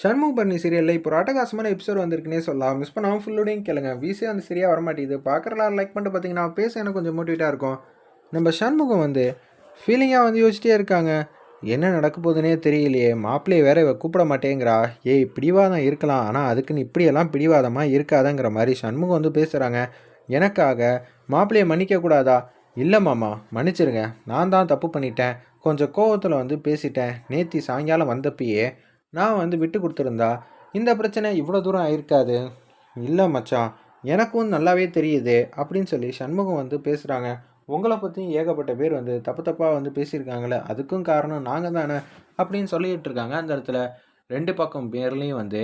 ஷண்முக பண்ணி சீரியலில் இப்போ ஒரு எபிசோட் வந்திருக்குன்னே சொல்லலாம். மிஸ் பண்ணாமல் ஃபுல்லோடையும் கேளுங்க. வீசே அந்த சரியாக வரமாட்டேங்குது. பார்க்குறலாம் லைக் பண்ணிட்டு பார்த்தீங்கன்னா பேச எனக்கு கொஞ்சம் மோட்டிவேட்டாக இருக்கும். நம்ம ஷண்முகம் வந்து ஃபீலிங்காக வந்து யோசிச்சிட்டே இருக்காங்க. என்ன நடக்க போகுதுன்னே தெரியலையே. மாப்பிள்ளையை வேற இவ கூப்பிட மாட்டேங்கிறா. ஏய் பிடிவாதம் இருக்கலாம். ஆனால் அதுக்குன்னு இப்படியெல்லாம் பிடிவாதமாக இருக்காதங்கிற மாதிரி சண்முகம் வந்து பேசுகிறாங்க எனக்காக மாப்பிள்ளையை மன்னிக்க கூடாதா? இல்லை மாமா மன்னிச்சிருங்க. நான் தான் தப்பு பண்ணிட்டேன். கொஞ்சம் கோவத்தில் வந்து பேசிட்டேன். நேத்தி சாயங்காலம் வந்தப்பயே நான் வந்து விட்டு கொடுத்துருந்தா இந்த பிரச்சனை இவ்வளோ தூரம் ஆயிருக்காது. இல்லை மச்சான் எனக்கும் நல்லாவே தெரியுது அப்படின்னு சொல்லி சண்முகம் வந்து பேசுகிறாங்க உங்களை பற்றியும் ஏகப்பட்ட பேர் வந்து தப்பு தப்பாக வந்து பேசியிருக்காங்களே அதுக்கும் காரணம் நாங்கள் தானே அப்படின்னு சொல்லிட்டு இருக்காங்க. அந்த இடத்துல ரெண்டு பக்கம் பேர்லேயும் வந்து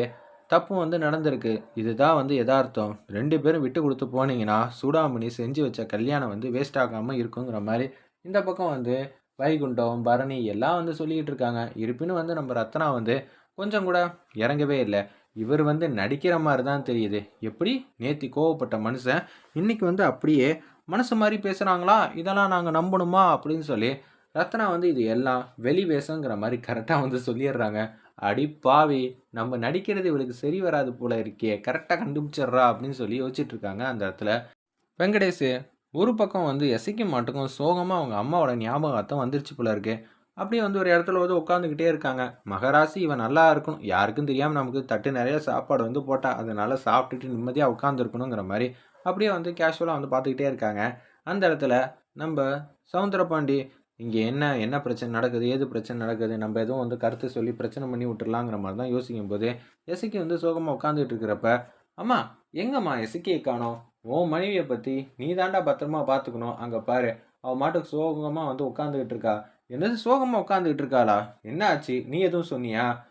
தப்பு வந்து நடந்திருக்கு. இதுதான் வந்து யதார்த்தம். ரெண்டு பேரும் விட்டு கொடுத்து போனீங்கன்னா சூடாமணி செஞ்சு வச்ச கல்யாணம் வந்து வேஸ்ட் ஆகாமல் இருக்குங்கிற மாதிரி இந்த பக்கம் வந்து வைகுண்டம் பரணி எல்லாம் வந்து சொல்லிக்கிட்டு இருக்காங்க. இருப்பினும் வந்து நம்ம ரத்னா வந்து கொஞ்சம் கூட இறங்கவே இல்லை. இவர் வந்து நடிக்கிற மாதிரி தான் தெரியுது. எப்படி? நேத்தி கோவப்பட்ட மனுஷன். இன்னைக்கு வந்து அப்படியே மனசு மாதிரி பேசுகிறாங்களா இதெல்லாம் நாங்கள் நம்பணுமா? அப்படின்னு சொல்லி ரத்னா வந்து இது எல்லாம் வெளி வேஷங்கிற மாதிரி கரெக்டாக வந்து சொல்லிடுறாங்க. அடி பாவி நம்ம நடிக்கிறது இவளுக்கு சரி வராது போல இருக்கே. கரெக்டாக கண்டுபிடிச்சிட்றா அப்படின்னு சொல்லி யோசிச்சுட்டு இருக்காங்க அந்த இடத்துல. வெங்கடேஷ் ஒரு பக்கம் வந்து எசைக்க மாட்டுக்கும் சோகமாக அவங்க அம்மாவோட ஞாபகத்தை வந்துருச்சு போல இருக்கு. அப்படியே வந்து ஒரு இடத்துல வந்து உட்காந்துக்கிட்டே இருக்காங்க. மகராசி இவன் நல்லா இருக்கணும். யாருக்கும் தெரியாமல் நமக்கு தட்டு நிறைய சாப்பாடு வந்து போட்டால் அதனால சாப்பிட்டுட்டு நிம்மதியாக உட்காந்துருக்கணுங்கிற மாதிரி அப்படியே வந்து கேஷுவலாக வந்து பார்த்துக்கிட்டே இருக்காங்க. அந்த இடத்துல நம்ம சவுந்தரபாண்டி இங்கே என்ன என்ன பிரச்சனை நடக்குது? ஏது பிரச்சனை நடக்குது? நம்ம எதுவும் வந்து கருத்து சொல்லி பிரச்சனை பண்ணி விட்டுறலாங்கிற மாதிரி தான் யோசிக்கும் போது எசைக்கு வந்து சோகமாக உட்காந்துட்டு இருக்கிறப்ப அம்மா எங்கம்மா எசுக்கியை காணோம்? உன் மனைவியை பற்றி நீ தாண்டா பத்திரமா பார்த்துக்கணும். அங்கே பாரு. அவள் மாட்டுக்கு சோகமாக வந்து உட்காந்துக்கிட்டு இருக்கா. என்னது சோகமாக உட்காந்துக்கிட்டு இருக்காளா? என்ன ஆச்சு? நீ எதுவும் சொன்னியா?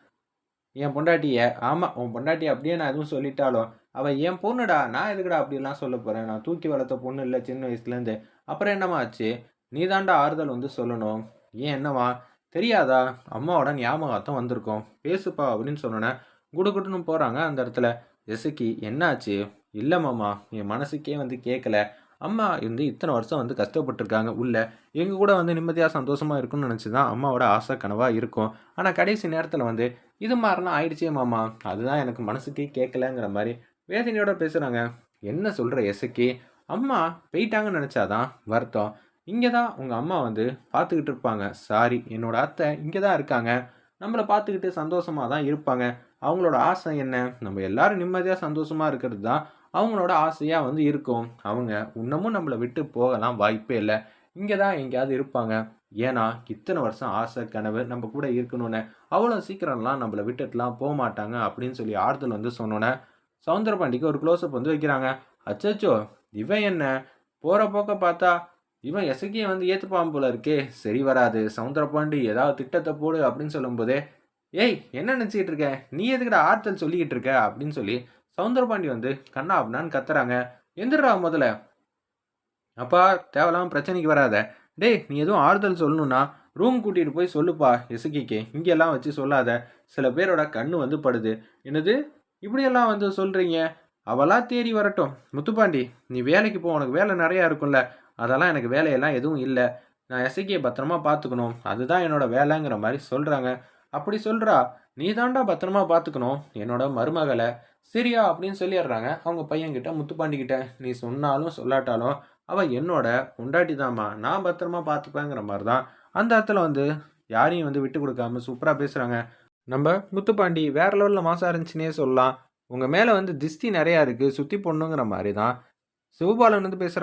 என் பொண்டாட்டிய? ஆமாம் உன் பொண்டாட்டி அப்படியே நான் எதுவும் சொல்லிட்டாலும் அவள் என் பொண்ணுடா? நான் எதுக்குடா அப்படிலாம் சொல்ல போகிறேன் நான் தூக்கி வளர்த்த பொண்ணு இல்லை சின்ன வயசுலேருந்து. அப்புறம் என்னம்மா ஆச்சு? நீ தாண்டா ஆறுதல் வந்து சொல்லணும். ஏன் என்னம்மா? தெரியாதா? அம்மாவோட ஞாபகத்தான் வந்திருக்கோம். பேசுப்பா அப்படின்னு சொன்னோன்னே குடுகுடுன்னு போகிறாங்க அந்த இடத்துல. எசுக்கி என்னாச்சு? இல்லை மாமா என் மனசுக்கே வந்து கேட்கல அம்மா வந்து இத்தனை வருஷம் வந்து கஷ்டப்பட்டிருக்காங்க உள்ள. எங்கள் கூட வந்து நிம்மதியாக சந்தோஷமாக இருக்கும்னு நினச்சி தான் அம்மாவோட ஆசை கனவாக இருக்கும். ஆனால் கடைசி நேரத்தில் வந்து இது மாதிரிலாம் ஆயிடுச்சே மாமா. அதுதான் எனக்கு மனசுக்கே கேட்கலங்கிற மாதிரி வேதனையோட பேசுகிறாங்க என்ன சொல்கிற எசக்கி? அம்மா போயிட்டாங்கன்னு நினச்சாதான் வருத்தம். இங்கே தான் உங்கள் அம்மா வந்து பார்த்துக்கிட்டு இருப்பாங்க. சாரி என்னோடய அத்தை இங்கே தான் இருக்காங்க. நம்மளை பார்த்துக்கிட்டு சந்தோஷமாக தான் இருப்பாங்க. அவங்களோட ஆசை என்ன? நம்ம எல்லாரும் நிம்மதியாக சந்தோஷமாக இருக்கிறது தான் அவங்களோட ஆசையாக வந்து இருக்கும். அவங்க இன்னமும் நம்மளை விட்டு போகலாம் வாய்ப்பே இல்லை. இங்கே தான் எங்கேயாவது இருப்பாங்க. ஏன்னா இத்தனை வருஷம் ஆசை கனவு நம்ம கூட இருக்கணும்னு. அவ்வளோ சீக்கிரம்லாம் நம்மளை விட்டுட்டுலாம் போக மாட்டாங்க அப்படின்னு சொல்லி ஆறுதல் வந்து சொன்னோன்னே சவுந்தரபாண்டிக்கு ஒரு க்ளோஸ்அப் வந்து வைக்கிறாங்க. அச்சச்சோ இவன் என்ன? போகிற போக்க பார்த்தா இவன் எசக்கியை வந்து ஏற்றுப்பான் போல இருக்கே. சரி வராது. சவுந்தரபாண்டி ஏதாவது திட்டத்தை போடு அப்படின்னு சொல்லும்போதே ஏய் என்ன நினச்சிக்கிட்டு இருக்க? நீ எதுக்கிட்ட ஆறுதல் சொல்லிக்கிட்டு இருக்க? அப்படின்னு சொல்லி சவுந்தரபாண்டி வந்து கண்ணா அப்படின்னான்னு கத்துறாங்க. எந்திரா முதல்ல அப்பா தேவையில்லாம பிரச்சனைக்கு வராத. டேய் நீ எதுவும் ஆறுதல் சொல்லணும்னா ரூம் கூட்டிகிட்டு போய் சொல்லுப்பா இசுக்கிக்கு இங்கெல்லாம் வச்சு சொல்லாத. சில பேரோட கண்ணு வந்து படுது. என்னது? இப்படியெல்லாம் வந்து சொல்கிறீங்க அவளாக தேடி வரட்டும். முத்துப்பாண்டி நீ வேலைக்கு போ. உனக்கு வேலை நிறையா இருக்கும்ல. அதெல்லாம் எனக்கு வேலையெல்லாம் எதுவும் இல்லை. நான் எசக்கியை பத்திரமா பார்த்துக்கணும் அதுதான் என்னோட வேலைங்கிற மாதிரி சொல்கிறாங்க அப்படி சொல்கிறா நீ தாண்டா பத்திரமா பார்த்துக்கணும் என்னோட மருமகளை சரியா அப்படின்னு சொல்லிடுறாங்க. அவங்க பையன்கிட்ட முத்துப்பாண்டிக்கிட்ட நீ சொன்னாலும் சொல்லாட்டாலும் அவள் என்னோட பொண்டாட்டி தாம்மா நான் பத்திரமா பார்த்துப்பேங்கிற மாதிரி தான் அந்த இடத்துல வந்து யாரையும் வந்து விட்டு கொடுக்காம சூப்பராக பேசுகிறாங்க நம்ம முத்துப்பாண்டி வேற லெவலில் மாசம் இருந்துச்சுன்னே சொல்லலாம். உங்கள் மேலே வந்து திஸ்தி நிறையா இருக்குது சுற்றி பொண்ணுங்கிற மாதிரி தான் சிவபாலன் வந்து பேசுகிறாங்க